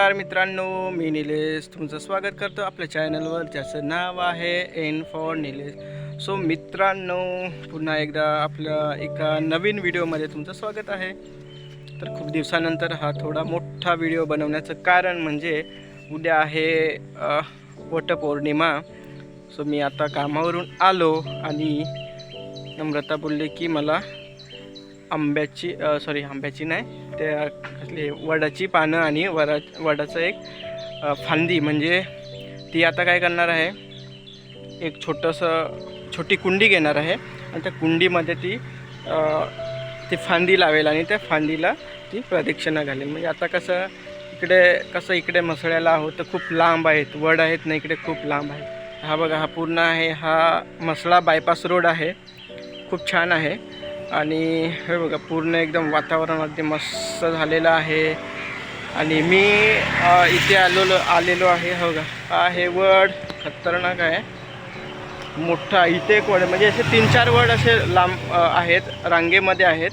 नमस्कार मित्रांनो मी निलेश. तुमचं स्वागत करतो आपल्या चॅनलवर ज्याचं नाव आहे एन फॉर निलेश. सो मित्रांनो पुन्हा एकदा आपल्या एका नवीन व्हिडिओमध्ये तुमचं स्वागत आहे. तर खूप दिवसानंतर हा थोडा मोठा व्हिडिओ बनवण्याचं कारण म्हणजे उद्या आहे वटपौर्णिमा. सो मी आता कामावरून आलो आणि नम्रता बोलले की मला आंब्याची सॉरी आंब्याची नाही त्या कसली वडाची पानं आणि वडा वडाचं एक फांदी. म्हणजे ती आता काय करणार आहे एक छोटंसं छोटी कुंडी घेणार आहे आणि त्या कुंडीमध्ये ती ती फांदी लावेल आणि त्या फांदीला ती प्रदक्षिणा घालेल. म्हणजे आता कसं इकडे कसं इकडे मसळ्याला आहोत तर खूप लांब आहेत. वड आहेत ना इकडे खूप लांब आहे हा बघा हा पूर्ण आहे हा मसळा बायपास रोड आहे. खूप छान आहे. आणि हे बघा पूर्ण एकदम वातावरण अगदी मस्त झालेलं आहे. आणि मी इथे आलेलो आलेलो आहे हो बघा हा हे वड खतरनाक आहे. मोठा इथे एक वड आहे. म्हणजे असे तीन चार वड असे लांब आहेत रांगेमध्ये आहेत.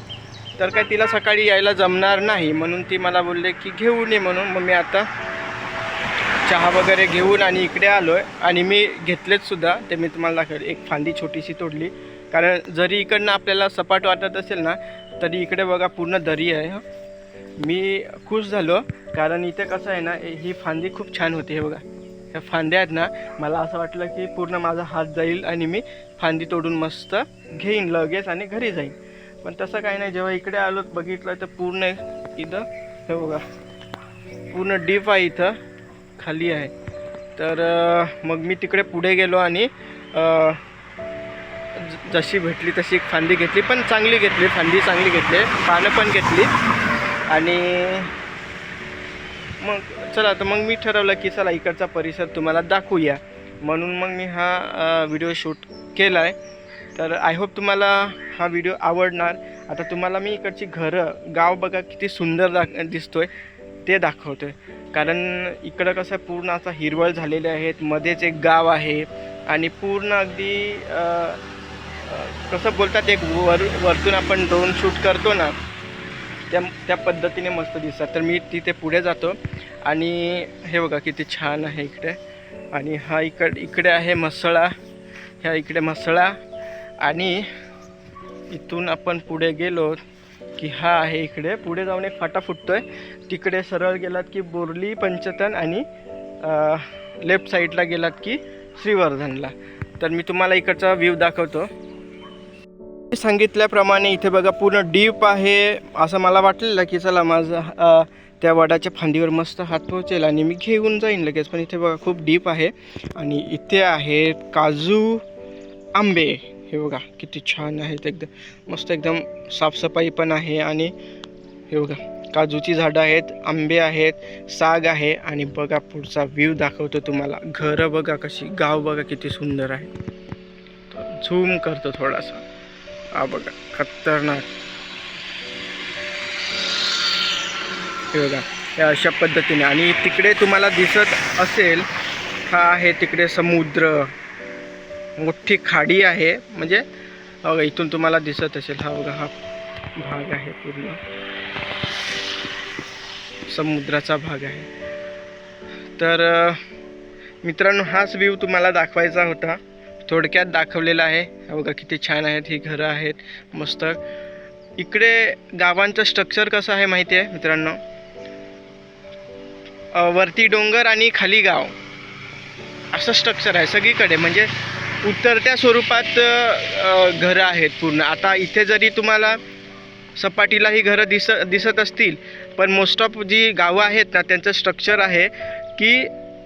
तर काय तिला सकाळी यायला जमणार नाही म्हणून ती मला बोलले की घेऊन ये म्हणून. मग मी आता चहा वगैरे घेऊन आणि इकडे आलो आहे आणि मी घेतलेच सुद्धा. ते मी तुम्हाला दाखवेल. एक फांदी छोटीशी तोडली. कारण जरी इकडनं आपल्याला सपाट वाटत असेल ना तरी इकडे बघा पूर्ण दरी आहे मी खुश झालो कारण इथे कसं आहे ना ही फांदी खूप छान होती हे बघा. ह्या फांद्या आहेत ना मला असं वाटलं की पूर्ण माझा हात जाईल आणि मी फांदी तोडून मस्त घेईन लगेच आणि घरी जाईन. पण तसं काही नाही जेव्हा इकडे आलो बघितलं तर पूर्ण इथं हे बघा. पूर्ण डीप आहे इथं खाली आहे. तर मग मी तिकडे पुढे गेलो आणि जशी भेटली तशी एक फांदी घेतली पण चांगली घेतली फांदी चांगली घेतली पानं पण घेतली. आणि मग चला तर मग मी ठरवलं की चला इकडचा परिसर तुम्हाला दाखवूया. म्हणून मग मी हा व्हिडिओ शूट केला आहे तर आय होप तुम्हाला हा व्हिडिओ आवडणार. आता तुम्हाला मी इकडची घरं गाव बघा किती सुंदर दाख आहे ते दाखवतोय. कारण इकडं कसं पूर्ण असा हिरवळ झालेले आहेत. मध्येच एक गाव आहे. आणि पूर्ण अगदी कसं बोलतात एक वर वरतून आपण ड्रोन शूट करतो ना त्या त्या पद्धतीने मस्त दिसतात. तर मी तिथे पुढे जातो आणि हे बघा किती छान आहे इकडे. आणि हा इकड इकडे आहे मसळा ह्या इकडे मसळा आणि इथून आपण पुढे गेलो की हा आहे इकडे. पुढे जाऊन एक फाटा फुटतो आहे तिकडे सरळ गेलात की बोरली पंचतन आणि लेफ्ट साईडला गेलात की श्रीवर्धनला. तर मी तुम्हाला इकडचा व्ह्यू दाखवतो. सांगितल्याप्रमाणे इथे बघा पूर्ण डीप आहे. असं मला वाटलेलं की चला माझा त्या वडाच्या फांदीवर मस्त हात पोहोचेल आणि मी घेऊन जाईन लगेच. पण इथे बघा खूप डीप आहे. आणि इथे आहेत काजू आंबे. हे बघा किती छान आहेत एकदम. मस्त एकदम साफसफाई पण आहे. आणि हे बघा काजूची झाडं आहेत आंबे आहेत साग आहे. आणि बघा पुढचा व्ह्यू दाखवतो तुम्हाला. घरं बघा कशी गाव बघा किती सुंदर आहे. झूम करतो थोडासा. हा बघा खतरनाक. हे बघा या अशा पद्धतीने. आणि तिकडे तुम्हाला दिसत असेल हा आहे तिकडे समुद्र. मोठी खाडी आहे म्हणजे बघा इथून तुम्हाला दिसत असेल. हा बघा हा भाग आहे पूर्ण. समुद्राचा भाग आहे. तर मित्रांनो हाच व्ह्यू तुम्हाला दाखवायचा होता. थोडक्यात दाखवलेलं आहे. बघा किती छान आहेत ही घरं आहेत मस्त. इकडे गावांचं स्ट्रक्चर कसं आहे माहिती आहे मित्रांनो वरती डोंगर आणि खाली गाव. असं स्ट्रक्चर आहे सगळीकडे. म्हणजे उतरत्या स्वरूपात घरं आहेत पूर्ण. आता इथे जरी तुम्हाला सपाटीला ही घरं दिस दिसत असतील पण मोस्ट ऑफ जी गावं आहेत ना त्यांचं स्ट्रक्चर आहे की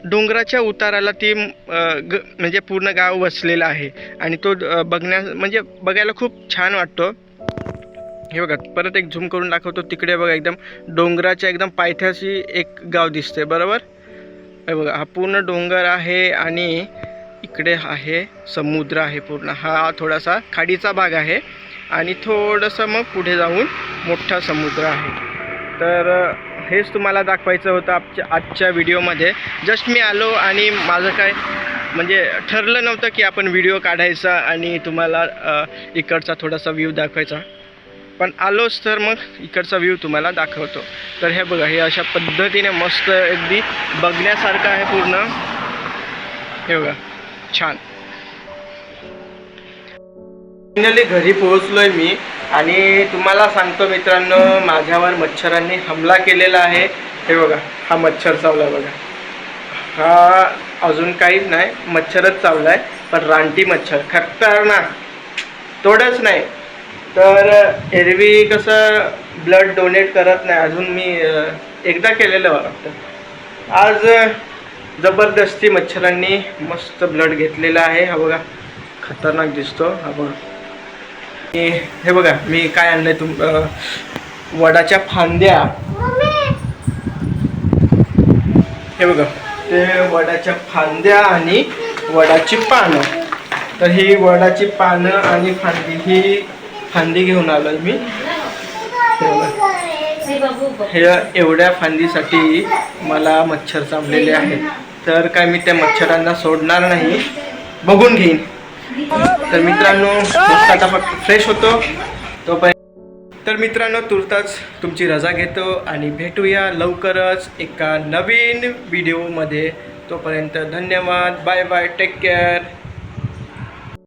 डोंगराच्या उताराला ती ग म्हणजे पूर्ण गाव वसलेलं आहे. आणि तो बघण्या म्हणजे बघायला खूप छान वाटतो. हे बघा परत एक झूम करून दाखवतो. तिकडे बघा एकदम डोंगराच्या एकदम पायथ्याशी एक गाव दिसते बरोबर? हे बघा हा पूर्ण डोंगर आहे आणि इकडे आहे समुद्र आहे पूर्ण. हा थोडासा खाडीचा भाग आहे आणि थोडंसं मग पुढे जाऊन मोठा समुद्र आहे. तर हेच तुम्हाला दाखवायचं होतं आजच्या आजच्या व्हिडिओमध्ये. जस्ट मी आलो आणि माझं काय म्हणजे ठरलं नव्हतं की आपण व्हिडिओ काढायचा आणि तुम्हाला इकडचा थोडासा व्ह्यू दाखवायचा. पण आलोच तर मग इकडचा व्ह्यू तुम्हाला दाखवतो. तर हे बघा हे अशा पद्धतीने मस्त अगदी बघण्यासारखं आहे पूर्ण. हे बघा छान. फायनली घरी पोहोचलोय मी आणि तुम्हाला सांगतो मित्रांनो माझ्यावर मच्छरांनी हमला केलेला आहे. हे बघा हा मच्छर चावला बघा. हा अजून काहीच नाही मच्छरच चावलाय पण रानटी मच्छर. खतरनाक. तोडच नाही. तर एरवी कसं ब्लड डोनेट करत नाही. अजून मी एकदा केलेलं वाटतं. आज जबरदस्ती मच्छरांनी मस्त ब्लड घेतलेलं आहे. हा बघा खतरनाक दिसतो. हा बघा. हे बघा मी काय आणलंय तुम वडाच्या फांद्या. हे बघा ते वडाच्या फांद्या आणि वडाची पानं. तर ही वडाची पानं आणि फांदी ही फांदी घेऊन आलोय मी. हे हे एवढ्या फांदीसाठी मला मच्छर चावलेले आहेत. तर काय मी त्या मच्छरांना सोडणार नाही. बघून घेईन. तर मित्रांनो आता फक्त फ्रेश होतो. तोपर्यंत तर मित्रांनो तुर्ताच तुमची रजा घेतो आणि भेटूया लवकरच एका नवीन व्हिडिओमध्ये तोपर्यंत धन्यवाद. Bye bye take care